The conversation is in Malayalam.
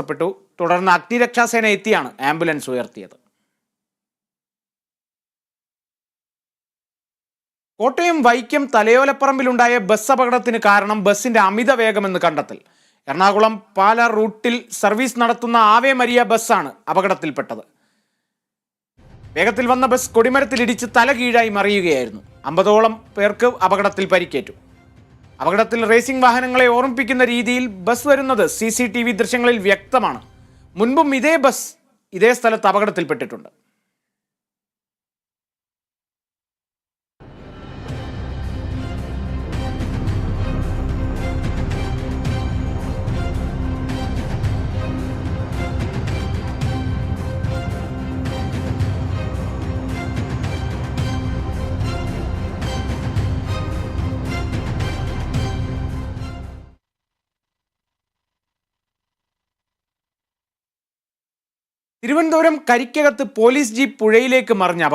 പ്പെട്ടു തുടർന്ന് അഗ്നിരക്ഷാസേന എത്തിയാണ് ആംബുലൻസ് ഉയർത്തിയത്. കോട്ടയം വൈക്കം തലയോലപ്പറമ്പിലുണ്ടായ ബസ് അപകടത്തിന് കാരണം ബസിന്റെ അമിത വേഗമെന്ന് കണ്ടെത്തൽ. എറണാകുളം പാല റൂട്ടിൽ സർവീസ് നടത്തുന്ന ആവേ മരിയ ബസ്സാണ് അപകടത്തിൽപ്പെട്ടത്. വേഗത്തിൽ വന്ന ബസ് കൊടിമരത്തിലിടിച്ച് തല കീഴായി മറിയുകയായിരുന്നു. അമ്പതോളം പേർക്ക് അപകടത്തിൽ പരിക്കേറ്റു. അപകടത്തിൽ റേസിംഗ് വാഹനങ്ങളെ ഓർമ്മിപ്പിക്കുന്ന രീതിയിൽ ബസ് വരുന്നത് സി സി ടി വി ദൃശ്യങ്ങളിൽ വ്യക്തമാണ്. മുൻപും ഇതേ ബസ് ഇതേ സ്ഥലത്ത് അപകടത്തിൽപ്പെട്ടിട്ടുണ്ട്. തിരുവനന്തപുരം കരിക്കകത്ത് പോലീസ് ജീപ്പ് പുഴയിലേക്ക് മറിഞ്ഞ